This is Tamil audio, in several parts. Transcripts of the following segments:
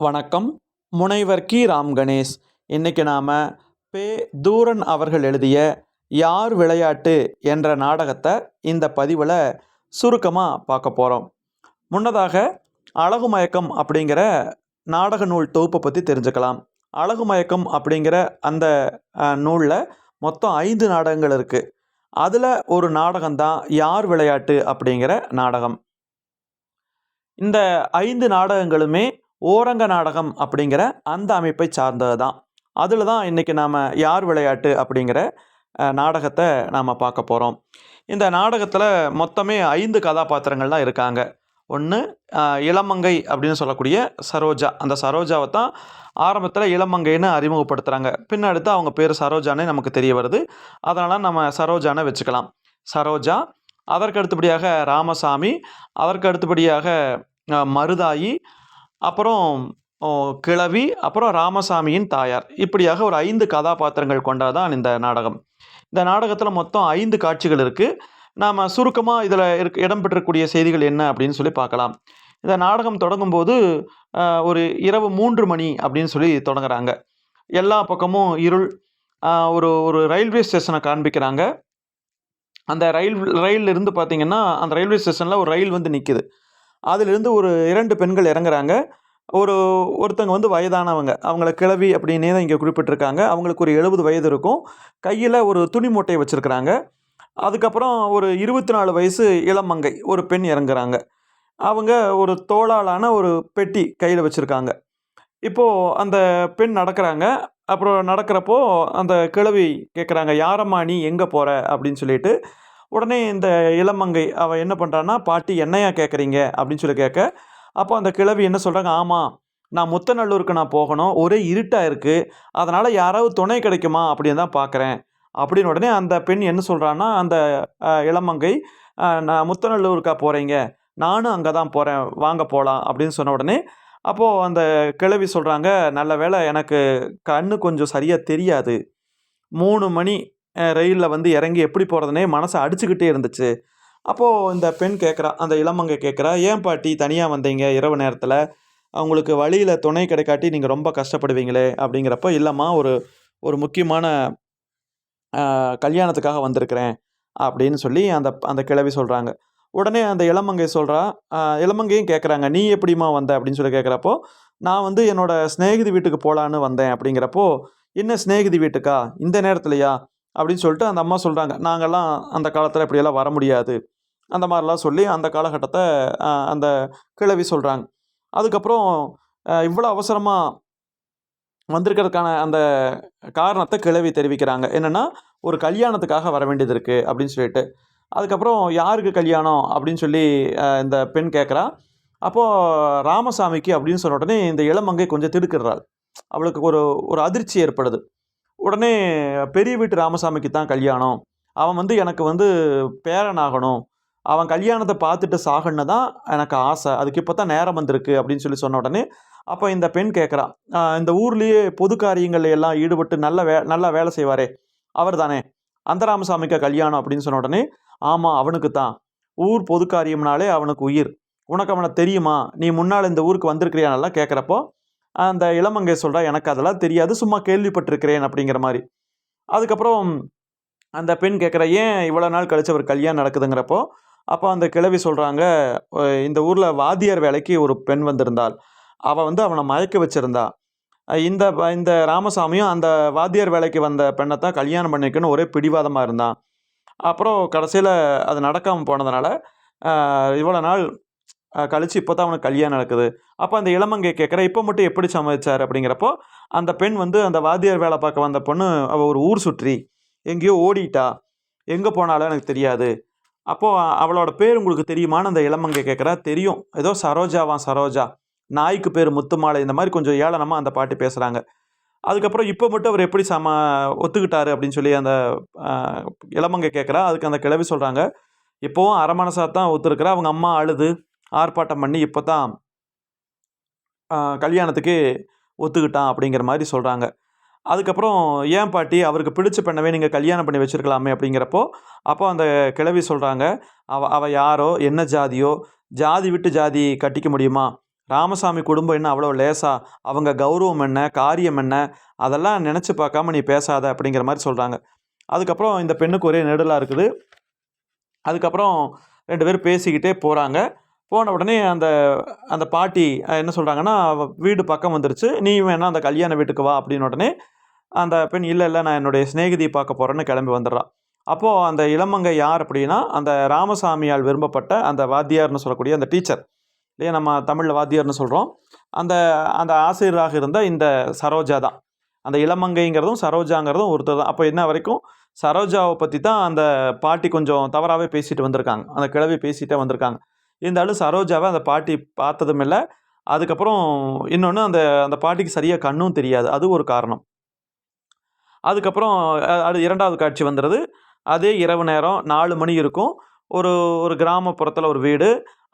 வணக்கம். முனைவர் கி. ராம் கணேஷ். இன்றைக்கி நாம் பே. தூரன் அவர்கள் எழுதிய யார் விளையாட்டு என்ற நாடகத்தை இந்த பதிவில் சுருக்கமாக பார்க்க போகிறோம் முன்னதாக அழகு மயக்கம் அப்படிங்கிற நாடக நூல் தொகுப்பை பற்றி தெரிஞ்சுக்கலாம். அழகு மயக்கம் அப்படிங்கிற அந்த நூலில் மொத்தம் ஐந்து நாடகங்கள் இருக்குது அதில் ஒரு நாடகம்தான் யார் விளையாட்டு அப்படிங்கிற நாடகம். இந்த ஐந்து நாடகங்களுமே ஓரங்க நாடகம் அப்படிங்கிற அந்த அமைப்பை சார்ந்தது தான். அதில் தான் இன்றைக்கி நாம் யார் விளையாட்டு அப்படிங்கிற நாடகத்தை நாம் பார்க்க போகிறோம் இந்த நாடகத்தில் மொத்தமே ஐந்து கதாபாத்திரங்கள் தான் இருக்காங்க. ஒன்று இளமங்கை அப்படின்னு சொல்லக்கூடிய சரோஜா. அந்த சரோஜாவை தான் ஆரம்பத்தில் இளமங்கைன்னு அறிமுகப்படுத்துகிறாங்க பின்னடுத்து அவங்க பேர் சரோஜானே நமக்கு தெரிய வருது. அதனால் நம்ம சரோஜானை வச்சுக்கலாம். சரோஜா அதற்கு அடுத்தபடியாக ராமசாமி அதற்கு அடுத்தபடியாக மருதாயி அப்புறம் கிழவி அப்புறம் ராமசாமியின் தாயார். இப்படியாக ஒரு ஐந்து கதாபாத்திரங்கள் கொண்டதான் இந்த நாடகம். இந்த நாடகத்தில் மொத்தம் ஐந்து காட்சிகள் இருக்குது நாம் சுருக்கமாக இதில் இருக் இடம்பெற்றக்கூடிய செய்திகள் என்ன அப்படின்னு சொல்லி பார்க்கலாம். இந்த நாடகம் தொடங்கும்போது போது ஒரு இரவு மூன்று மணி அப்படின்னு சொல்லி தொடங்குறாங்க. எல்லா பக்கமும் இருள் ஒரு ஒரு ரயில்வே ஸ்டேஷனை காண்பிக்கிறாங்க. அந்த ரயில் ரயில் இருந்து பார்த்தீங்கன்னா அந்த ரயில்வே ஸ்டேஷனில் ஒரு ரயில் வந்து நிற்கிது அதிலிருந்து ஒரு இரண்டு பெண்கள் இறங்குறாங்க. ஒரு ஒருத்தங்க வந்து வயதானவங்க. அவங்கள கிழவி அப்படின்னே தான் இங்கே குறிப்பிட்டிருக்காங்க. அவங்களுக்கு ஒரு எழுபது வயது இருக்கும். கையில் ஒரு துணி மூட்டையை வச்சுருக்கிறாங்க. அதுக்கப்புறம் ஒரு இருபத்தி நாலு வயசு இளமங்கை ஒரு பெண் இறங்குறாங்க. அவங்க ஒரு தோளாலான ஒரு பெட்டி கையில் வச்சுருக்காங்க. இப்போது அந்த பெண் நடக்கிறாங்க. அப்புறம் நடக்கிறப்போ அந்த கிழவி கேட்குறாங்க யாரம்மா நீ? எங்கே போகிற அப்படின்னு சொல்லிட்டு. உடனே இந்த இளமங்கை அவள் என்ன பண்ணுறான்னா பாட்டி என்னையா கேட்குறீங்க அப்படின்னு சொல்லி கேட்க அப்போ அந்த கிழவி என்ன சொல்கிறாங்க ஆமாம் நான் முத்தநல்லூருக்கு நான் போகணும். ஒரே இருட்டாக இருக்குது அதனால் யாராவது துணை கிடைக்குமா? அப்படின்னு தான் பார்க்குறேன் அப்படின்னு உடனே அந்த பெண் என்ன சொல்கிறான்னா அந்த இளமங்கை நான் முத்தநல்லூருக்கா போகிறீங்க நானும் அங்கே தான் போகிறேன் வாங்க போகலாம் அப்படின்னு சொன்ன உடனே அப்போது அந்த கிழவி சொல்கிறாங்க நல்ல வேளை எனக்கு கண்ணு கொஞ்சம் சரியாக தெரியாது. மூணு மணி ரயிலில் வந்து இறங்கி எப்படி போகிறதுனே மனசை அடிச்சுக்கிட்டே இருந்துச்சு. அப்போது இந்த பெண் கேட்குறா அந்த இளமங்கை கேட்குறா ஏன் பாட்டி தனியாக வந்தீங்க இரவு நேரத்தில்? அவங்களுக்கு வழியில் துணை கிடைக்காட்டி நீங்கள் ரொம்ப கஷ்டப்படுவீங்களே அப்படிங்கிறப்போ இல்லைம்மா ஒரு ஒரு முக்கியமான கல்யாணத்துக்காக வந்திருக்கிறேன் அப்படின்னு சொல்லி அந்த அந்த கிழவி சொல்கிறாங்க உடனே அந்த இளமங்கை சொல்கிறா இளமங்கையும் கேட்குறாங்க நீ எப்படிம்மா வந்த? அப்படின்னு சொல்லி கேட்குறப்போ நான் வந்து என்னோட சிநேகிதி வீட்டுக்கு போகலான்னு வந்தேன் அப்படிங்கிறப்போ என்ன சிநேகிதி வீட்டுக்கா? இந்த நேரத்துலையா? அப்படின்னு சொல்லிட்டு அந்த அம்மா சொல்கிறாங்க நாங்கள்லாம் அந்த காலத்தில் இப்படியெல்லாம் வர முடியாது. அந்த மாதிரிலாம் சொல்லி அந்த காலகட்டத்தை அந்த கிழவி சொல்கிறாங்க அதுக்கப்புறம் இவ்வளோ அவசரமாக வந்திருக்கிறதுக்கான அந்த காரணத்தை கிழவி தெரிவிக்கிறாங்க. என்னென்னா ஒரு கல்யாணத்துக்காக வர வேண்டியது இருக்குது அப்படின்னு சொல்லிட்டு. அதுக்கப்புறம் யாருக்கு கல்யாணம் அப்படின்னு சொல்லி இந்த பெண் கேட்குறா அப்போது ராமசாமிக்கு அப்படின்னு சொன்ன உடனே இந்த இளமங்கை கொஞ்சம் திடுக்கிறாள் அவளுக்கு ஒரு ஒரு அதிர்ச்சி ஏற்படுது. உடனே பெரிய வீட்டு ராமசாமிக்கு தான் கல்யாணம். அவன் வந்து எனக்கு வந்து பேரன் ஆகணும் அவன் கல்யாணத்தை பார்த்துட்டு சாகன்னு தான் எனக்கு ஆசை. அதுக்கு இப்போ தான் நேரம் வந்திருக்கு அப்படின்னு சொல்லி சொன்ன உடனே அப்போ இந்த பெண் கேட்குறான் இந்த ஊர்லேயே பொது காரியங்கள் எல்லாம் ஈடுபட்டு நல்ல வே நல்லா வேலை செய்வாரே. அவர் தானே அந்த ராமசாமிக்கு கல்யாணம் அப்படின்னு சொன்ன உடனே ஆமாம் அவனுக்கு தான் ஊர் பொது காரியம்னாலே அவனுக்கு உயிர். உனக்கு அவனை தெரியுமா? நீ முன்னால் இந்த ஊருக்கு வந்திருக்கிறியானெல்லாம் கேட்குறப்போ அந்த இளமங்கை சொல்கிறா எனக்கு அதெல்லாம் தெரியாது சும்மா கேள்விப்பட்டிருக்கிறேன் அப்படிங்கிற மாதிரி. அதுக்கப்புறம் அந்த பெண் கேட்குற ஏன் இவ்வளோ நாள் கழிச்சு அவர் கல்யாணம் நடக்குதுங்கிறப்போ அப்போ அந்த கிழவி சொல்கிறாங்க இந்த ஊரில் வாத்தியார் வேலைக்கு ஒரு பெண் வந்திருந்தாள். அவள் வந்து அவனை மயக்க வச்சுருந்தா. இந்த இந்த ராமசாமியும் அந்த வாத்தியார் வேலைக்கு வந்த பெண்ணை தான் கல்யாணம் பண்ணிக்கணும்னு ஒரே பிடிவாதமாக இருந்தான் அப்புறம் கடைசியில் அது நடக்காமல் போனதுனால இவ்வளோ நாள் கழித்து கழிச்சு இப்போ தான் அவனுக்கு கல்யாணம் நடக்குது. அப்போ அந்த இளமங்கை கேட்குற இப்போ மட்டும் எப்படி சமைச்சார் அப்படிங்கிறப்போ அந்த பெண் வந்து அந்த வாத்தியார் வேலை பார்க்க வந்த பொண்ணு அவள் ஒரு ஊர் சுற்றி எங்கேயோ ஓடிட்டா. எங்கே போனாலும் எனக்கு தெரியாது. அப்போது அவளோட பேர் உங்களுக்கு தெரியுமான்னு அந்த இளமங்கை கேட்குறா தெரியும். ஏதோ சரோஜாவான் சரோஜா. நாய்க்கு பேர் முத்துமாலை. இந்த மாதிரி கொஞ்சம் ஏளனமாக அந்த பாட்டு பேசுகிறாங்க அதுக்கப்புறம் இப்போ மட்டும் அவர் எப்படி சம ஒத்துக்கிட்டாரு அப்படின்னு சொல்லி அந்த இளமங்க இளமங்கை கேட்குறா அதுக்கு அந்த கிழவி சொல்கிறாங்க இப்போவும் அரை மனசாக தான் ஒத்துருக்குறா. அவங்க அம்மா அழுது ஆர்ப்பாட்டம் பண்ணி இப்போ தான் கல்யாணத்துக்கு ஒத்துக்கிட்டான் அப்படிங்கிற மாதிரி சொல்கிறாங்க அதுக்கப்புறம் ஏன் பாட்டி அவருக்கு பிடிச்ச பெண்ணவே நீங்கள் கல்யாணம் பண்ணி வச்சிருக்கலாமே? அப்படிங்கிறப்போ அப்போ அந்த கிழவி சொல்கிறாங்க அவ அவள் யாரோ என்ன ஜாதியோ ஜாதி விட்டு ஜாதி கட்டிக்க முடியுமா? ராமசாமி குடும்பம் என்ன அவ்வளோ லேசா? அவங்க கௌரவம் என்ன? காரியம் என்ன? அதெல்லாம் நினச்சி பார்க்காம நீ பேசாத அப்படிங்கிற மாதிரி சொல்கிறாங்க அதுக்கப்புறம் இந்த பெண்ணுக்கு ஒரே நெடுலாக இருக்குது. அதுக்கப்புறம் ரெண்டு பேரும் பேசிக்கிட்டே போகிறாங்க போன உடனே அந்த அந்த பாட்டி என்ன சொல்கிறாங்கன்னா வீடு பக்கம் வந்துருச்சு. நீ வேணால் அந்த கல்யாண வீட்டுக்கு வா அப்படின்னு உடனே அந்த பெண் இல்லை இல்லை நான் என்னுடைய சிநேகிதியை பார்க்க போகிறேன்னு கிளம்பி வந்துடுறான் அப்போது அந்த இளமங்கை யார் அப்படின்னா அந்த ராமசாமியால் விரும்பப்பட்ட அந்த வாத்தியார்னு சொல்லக்கூடிய அந்த டீச்சர். இல்லையா நம்ம தமிழில் வாத்தியார்னு சொல்கிறோம் அந்த அந்த ஆசிரியராக இருந்த இந்த சரோஜா தான். அந்த இளமங்கைங்கிறதும் சரோஜாங்கிறதும் ஒருத்தர் தான். அப்போ என்ன வரைக்கும் சரோஜாவை பற்றி தான் அந்த பாட்டி கொஞ்சம் தவறாகவே பேசிட்டு வந்திருக்காங்க. அந்த கிழவி பேசிகிட்டே வந்திருக்காங்க. இருந்தாலும் சரோஜாவை அந்த பாட்டி பார்த்ததும் இல்லை. அதுக்கப்புறம் இன்னொன்று அந்த அந்த பாட்டிக்கு சரியாக கண்ணும் தெரியாது. அது ஒரு காரணம். அதுக்கப்புறம் அது இரண்டாவது காட்சி வந்துடுது அதே இரவு நேரம் நாலு மணி இருக்கும். ஒரு ஒரு கிராமப்புறத்தில் ஒரு வீடு.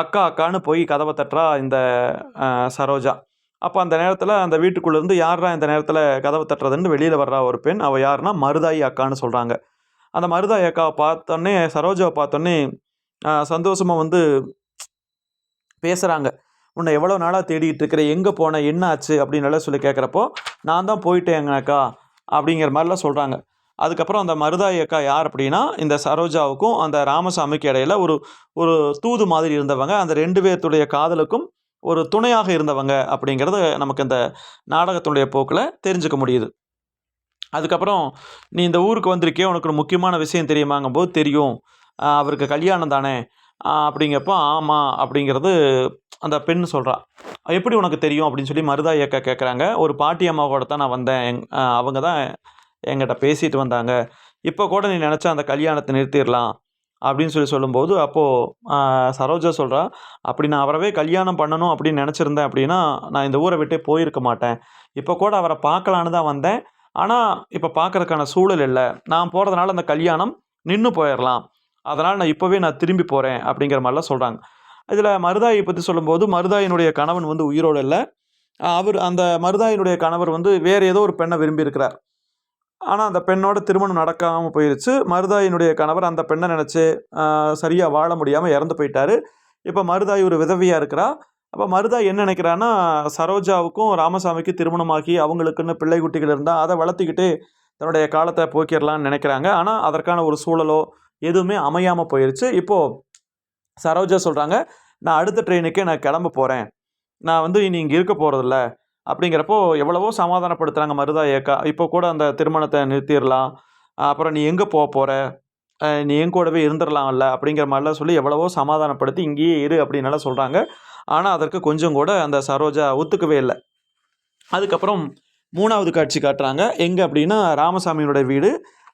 அக்கா அக்கான்னு போய் கதவை தட்டுறா இந்த சரோஜா. அப்போ அந்த நேரத்தில் அந்த வீட்டுக்குள்ளேருந்து யாரா இந்த நேரத்தில் கதவை தட்டுறதுன்னு வெளியில் வர்றா ஒரு பெண். அவள் யாருன்னா மருதாயி அக்கான்னு சொல்கிறாங்க அந்த மருதாயி அக்காவை பார்த்தோன்னே சரோஜாவை பார்த்தோன்னே சந்தோஷமாக வந்து பேசுகிறாங்க உன்னை எவ்வளோ நாளாக தேடிட்டு இருக்கிற எங்கே போன? என்ன ஆச்சு அப்படின்னு எல்லாம் சொல்லி கேட்குறப்போ நான் தான் போயிட்டேங்க அக்கா. அப்படிங்கிற மாதிரிலாம் சொல்கிறாங்க அதுக்கப்புறம் அந்த மருதாயி அக்கா யார் அப்படின்னா இந்த சரோஜாவுக்கும் அந்த ராமசாமிக்கு இடையில ஒரு ஒரு தூது மாதிரி இருந்தவங்க. அந்த ரெண்டு பேர்த்துடைய காதலுக்கும் ஒரு துணையாக இருந்தவங்க அப்படிங்கிறது நமக்கு இந்த நாடகத்தினுடைய போக்கில் தெரிஞ்சுக்க முடியுது. அதுக்கப்புறம் நீ இந்த ஊருக்கு வந்திருக்கியே உனக்கு ஒரு முக்கியமான விஷயம் தெரியுமாங்கும் போது தெரியும் அவருக்கு கல்யாணம் தானே. ஆஹ் அப்படிங்கப்போ ஆமாம் அப்படிங்கிறது அந்த பெண் சொல்கிறா எப்படி உனக்கு தெரியும்? அப்படின்னு சொல்லி மருதா இயக்க கேட்குறாங்க ஒரு பாட்டி அம்மா கூட தான் நான் வந்தேன். எங் அவங்க தான் எங்கிட்ட பேசிட்டு வந்தாங்க. இப்போ கூட நீ நினச்சா அந்த கல்யாணத்தை நிறுத்திடலாம். அப்படின்னு சொல்லி சொல்லும்போது அப்போது சரோஜா சொல்கிறா அப்படி நான் அவரவே கல்யாணம் பண்ணணும் அப்படின்னு நினச்சிருந்தேன் அப்படின்னா நான் இந்த ஊரை விட்டே போயிருக்க மாட்டேன். இப்போ கூட அவரை பார்க்கலான்னு தான் வந்தேன். ஆனால் இப்போ பார்க்கறதுக்கான சூழல் இல்லை. நான் போகிறதுனால அந்த கல்யாணம் நின்று போயிடலாம் அதனால் நான் இப்போவே நான் திரும்பி போகிறேன் அப்படிங்கிற மாதிரிலாம் சொல்கிறாங்க இதில் மருதாயை பற்றி சொல்லும்போது மருதாயினுடைய கணவன் வந்து உயிரோடு இல்லை. அவர் அந்த மருதாயினுடைய கணவர் வந்து வேறு ஏதோ ஒரு பெண்ணை விரும்பி இருக்கிறார் ஆனால் அந்த பெண்ணோட திருமணம் நடக்காமல் போயிடுச்சு மருதாயினுடைய கணவர் அந்த பெண்ணை நினச்சி சரியாக வாழ முடியாமல் இறந்து போயிட்டார். இப்போ மருதாய் ஒரு விதவியாக இருக்கிறா. அப்போ மருதாய் என்ன நினைக்கிறான்னா சரோஜாவுக்கும் ராமசாமிக்கும் திருமணமாக்கி அவங்களுக்குன்னு பிள்ளை குட்டிகள் இருந்தால் அதை வளர்த்துக்கிட்டு தன்னுடைய காலத்தை போக்கிடலான்னு நினைக்கிறாங்க. ஆனால் அதற்கான ஒரு சூழலோ எதுவுமே அமையாமல் போயிடுச்சு இப்போது சரோஜா சொல்கிறாங்க நான் அடுத்த ட்ரெயினுக்கே நான் கிளம்ப போகிறேன் நான் வந்து இனி இங்கே இருக்க போகிறதில்ல அப்படிங்கிறப்போ எவ்வளவோ சமாதானப்படுத்துகிறாங்க மருதா ஏக்கா. இப்போ கூட அந்த திருமணத்தை நிறுத்திடலாம். அப்புறம் நீ எங்கே போக போகிற நீ என் கூடவே இருந்துடலாம்ல அப்படிங்கிற மாதிரிலாம் சொல்லி எவ்வளவோ சமாதானப்படுத்தி இங்கேயே இரு அப்படின்னலாம் சொல்கிறாங்க ஆனால் அதற்கு கொஞ்சம் கூட அந்த சரோஜா ஒத்துக்கவே இல்லை. அதுக்கப்புறம் மூணாவது காட்சி காட்டுறாங்க. எங்கே அப்படின்னா ராமசாமியினுடைய வீடு.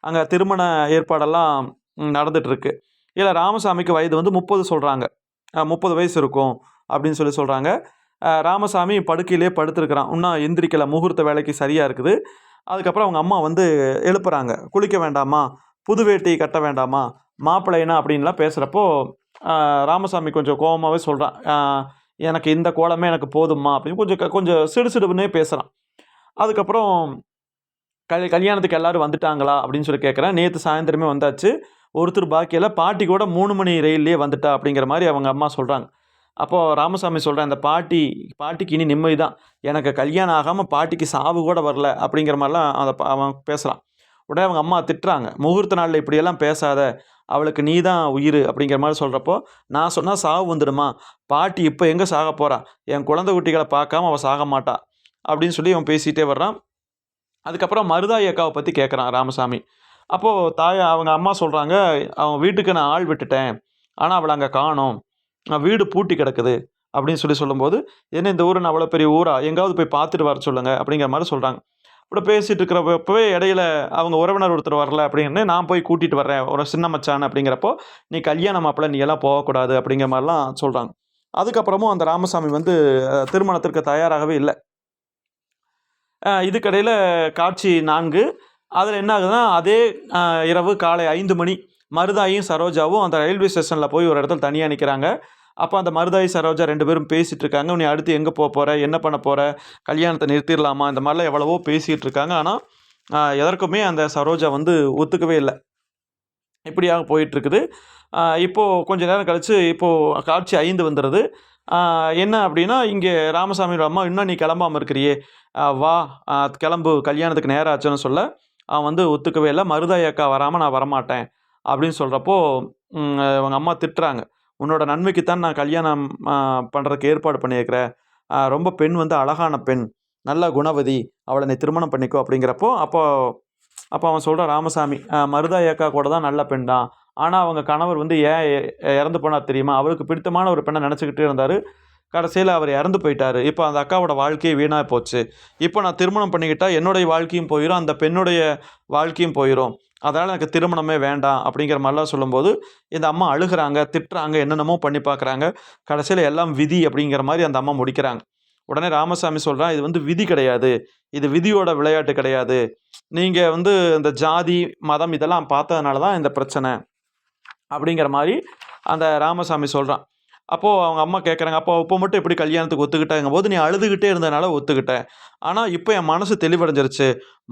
அங்கே திருமண ஏற்பாடெல்லாம் நடந்துகிட்ருக்கு நடந்துட்டு இல்லை ராமசாமிக்கு வயது வந்து முப்பது சொல்கிறாங்க முப்பது வயசு இருக்கும் அப்படின்னு சொல்லி சொல்கிறாங்க ராமசாமி படுக்கையிலே படுத்துருக்கிறான். இன்னும் எந்திரிக்கல முகூர்த்த வேலைக்கு சரியாக இருக்குது. அதுக்கப்புறம் அவங்க அம்மா வந்து எழுப்புறாங்க. குளிக்க வேண்டாமா? புது வேட்டி கட்ட வேண்டாமா? மாப்பிள்ளைனா அப்படின்லாம் பேசுகிறப்போ ராமசாமி கொஞ்சம் கோபமாகவே சொல்கிறான் எனக்கு இந்த கோலமே எனக்கு போதும்மா அப்படின்னு கொஞ்சம் கொஞ்சம் சிடுசிடுன்னே பேசுகிறான் அதுக்கப்புறம் கல் கல்யாணத்துக்கு எல்லாரும் வந்துட்டாங்களா அப்படின்னு சொல்லி கேட்குறேன் நேற்று சாயந்தரமே வந்தாச்சு. ஒருத்தர் பாக்கியில் பாட்டி கூட மூணு மணி ரயில்லையே வந்துட்டா அப்படிங்கிற மாதிரி அவங்க அம்மா சொல்கிறாங்க அப்போது ராமசாமி சொல்கிறேன் அந்த பாட்டி பாட்டிக்கு இனி நிம்மதி தான் எனக்கு கல்யாணம் ஆகாமல் பாட்டிக்கு சாவு கூட வரல அப்படிங்கிற மாதிரிலாம் அதை அவன் பேசுகிறான் உடனே அவங்க அம்மா திட்டுறாங்க. முகூர்த்த நாளில் இப்படியெல்லாம் பேசாத. அவளுக்கு நீ தான் உயிர் அப்படிங்கிற மாதிரி சொல்கிறப்போ நான் சொன்னால் சாவு வந்துடுமா? பாட்டி இப்போ எங்கே சாக போகிறா என் குழந்தை குட்டிகளை பார்க்காம அவள் சாக மாட்டா. அப்படின்னு சொல்லி அவன் பேசிகிட்டே வர்றான். அதுக்கப்புறம் மருதா அக்காவை பற்றி கேட்குறான் ராமசாமி. அப்போது தாய் அவங்க அம்மா சொல்கிறாங்க அவங்க வீட்டுக்கு நான் ஆள் விட்டுட்டேன். ஆனால் அவளை அங்கே காணோம். வீடு பூட்டி கிடக்குது. அப்படின்னு சொல்லி சொல்லும்போது என்ன இந்த ஊர் அவ்வளோ பெரிய ஊரா? எங்காவது போய் பார்த்துட்டு வர சொல்லுங்கள் அப்படிங்கிற மாதிரி சொல்கிறாங்க இப்படி பேசிகிட்டு இருக்கிறப்பவே இடையில அவங்க உறவினர் ஒருத்தர் வரல அப்படின்னு நான் போய் கூட்டிகிட்டு வர்றேன் ஒரு சின்ன மச்சான் அப்படிங்கிறப்போ நீ கல்யாணம் மாப்பிள்ள நீ எல்லாம் போகக்கூடாது. அப்படிங்கிற மாதிரிலாம் சொல்கிறாங்க அதுக்கப்புறமும் அந்த ராமசாமி வந்து திருமணத்திற்கு தயாராகவே இல்லை. இதுக்கடையில் காட்சி நான்கு அதில் என்ன ஆகுதுன்னா அதே இரவு காலை ஐந்து மணி மருதாயும் சரோஜாவும் அந்த ரயில்வே ஸ்டேஷனில் போய் ஒரு இடத்துல தனியாக நிற்கிறாங்க அப்போ அந்த மருதாயி சரோஜா ரெண்டு பேரும் பேசிகிட்டு இருக்காங்க. நீ அடுத்து எங்கே போக போகிற என்ன பண்ண போகிற கல்யாணத்தை நிறுத்திடலாமா இந்த மாதிரிலாம் எவ்வளவோ பேசிகிட்டு இருக்காங்க. ஆனால் எதற்குமே அந்த சரோஜா வந்து ஒத்துக்கவே இல்லை. இப்படியாக போயிட்டுருக்குது இப்போது கொஞ்ச நேரம் கழித்து இப்போது காட்சி ஐந்து வந்துடுது என்ன அப்படின்னா இங்கே ராமசாமியோட அம்மா இன்னும் நீ கிளம்பாமல் இருக்கிறியே. வா. கிளம்பு. கல்யாணத்துக்கு நேரம் ஆச்சுன்னு சொல்ல. அவன் வந்து ஒத்துக்கவே இல்லை. மருதாய் அக்கா வராமல் நான் வரமாட்டேன் அப்படின்னு சொல்கிறப்போ அவங்க அம்மா திட்டுறாங்க. உன்னோட நன்மைக்குத்தான் நான் கல்யாணம் பண்ணுறதுக்கு ஏற்பாடு பண்ணியிருக்கிறேன் ரொம்ப பெண் வந்து அழகான பெண். நல்ல குணவதி. அவளை நீ திருமணம் பண்ணிக்கோ. அப்படிங்கிறப்போ அப்போ அப்போ அவன் சொல்கிறான் ராமசாமி ஆஹ் மருதாய் அக்கா கூட தான் நல்ல பெண் தான். ஆனால் அவங்க கணவர் வந்து ஏன் இறந்து போனால் தெரியுமா? அவருக்கு பிடித்தமான ஒரு பெண்ணை நினச்சிக்கிட்டே இருந்தார். கடைசியில் அவர் இறந்து போயிட்டார். இப்போ அந்த அக்காவோட வாழ்க்கையே வீணாக போச்சு. இப்போ நான் திருமணம் பண்ணிக்கிட்டால் என்னுடைய வாழ்க்கையும் போயிடும் அந்த பெண்ணுடைய வாழ்க்கையும் போயிடும் அதனால் எனக்கு திருமணமே வேண்டாம் அப்படிங்கிற மாதிரிலாம் சொல்லும்போது இந்த அம்மா அழுகுறாங்க திட்டுறாங்க என்னென்னமோ பண்ணி பார்க்குறாங்க கடைசியில் எல்லாம் விதி அப்படிங்கிற மாதிரி அந்த அம்மா முடிக்கிறாங்க. உடனே ராமசாமி சொல்கிறான் இது வந்து விதி கிடையாது. இது விதியோட விளையாட்டு கிடையாது. நீங்கள் வந்து இந்த ஜாதி மதம் இதெல்லாம் பார்த்ததுனால தான் இந்த பிரச்சனை அப்படிங்கிற மாதிரி அந்த ராமசாமி சொல்கிறான் அப்போது அவங்க அம்மா கேட்குறாங்க அப்போ அப்போ மட்டும் எப்படி கல்யாணத்துக்கு ஒத்துக்கிட்டாங்க போது நீ அழுதுகிட்டே இருந்தனால ஒத்துக்கிட்டேன். ஆனால் இப்போ என் மனசு தெளிவடைஞ்சிருச்சு.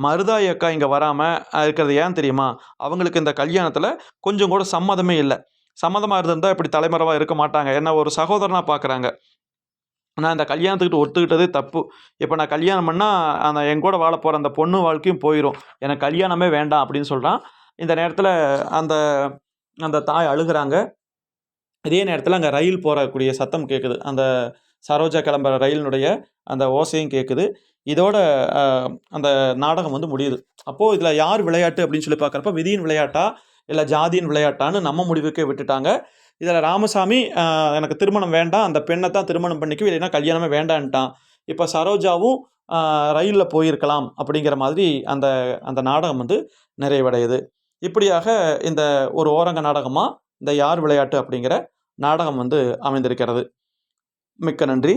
மருதாய் அக்கா இங்கே வராமல் இருக்கிறது ஏன் தெரியுமா? அவங்களுக்கு இந்த கல்யாணத்தில் கொஞ்சம் கூட சம்மதமே இல்லை. சம்மதமாக இருந்திருந்தால் இப்படி தலைமறைவாக இருக்க மாட்டாங்க. என்ன ஒரு சகோதரனாக பார்க்குறாங்க நான் இந்த கல்யாணத்துக்கிட்ட ஒத்துக்கிட்டதே தப்பு. இப்போ நான் கல்யாணம் பண்ணால் அந்த என் கூட வாழ போகிற அந்த பொண்ணு வாழ்க்கையும் போயிடும் எனக்கு கல்யாணமே வேண்டாம் அப்படின்னு சொல்கிறான் இந்த நேரத்தில் அந்த அந்த தாய் அழுகுறாங்க. இதே நேரத்தில் அங்கே ரயில் போகக்கூடிய சத்தம் கேட்குது அந்த சரோஜா கிளம்புற ரயிலினுடைய அந்த ஓசையும் கேட்குது இதோட அந்த நாடகம் வந்து முடியுது. அப்போது இதில் யார் விளையாட்டு அப்படின்னு சொல்லி பார்க்குறப்ப விதியின் விளையாட்டா இல்லை ஜாதியின் விளையாட்டான்னு நம்ம முடிவுக்கே விட்டுட்டாங்க. இதில் ராமசாமி எனக்கு திருமணம் வேண்டாம் அந்த பெண்ணை தான் திருமணம் பண்ணிக்கும் இல்லைன்னா கல்யாணமே வேண்டான்ட்டான். இப்போ சரோஜாவும் ரயிலில் போயிருக்கலாம் அப்படிங்கிற மாதிரி அந்த அந்த நாடகம் வந்து நிறைவடையுது. இப்படியாக இந்த ஒரு ஓரங்க நாடகமாக இந்த யார் விளையாட்டு அப்படிங்கிற நாடகம் வந்து அமைந்திருக்கிறது. மிக்க நன்றி.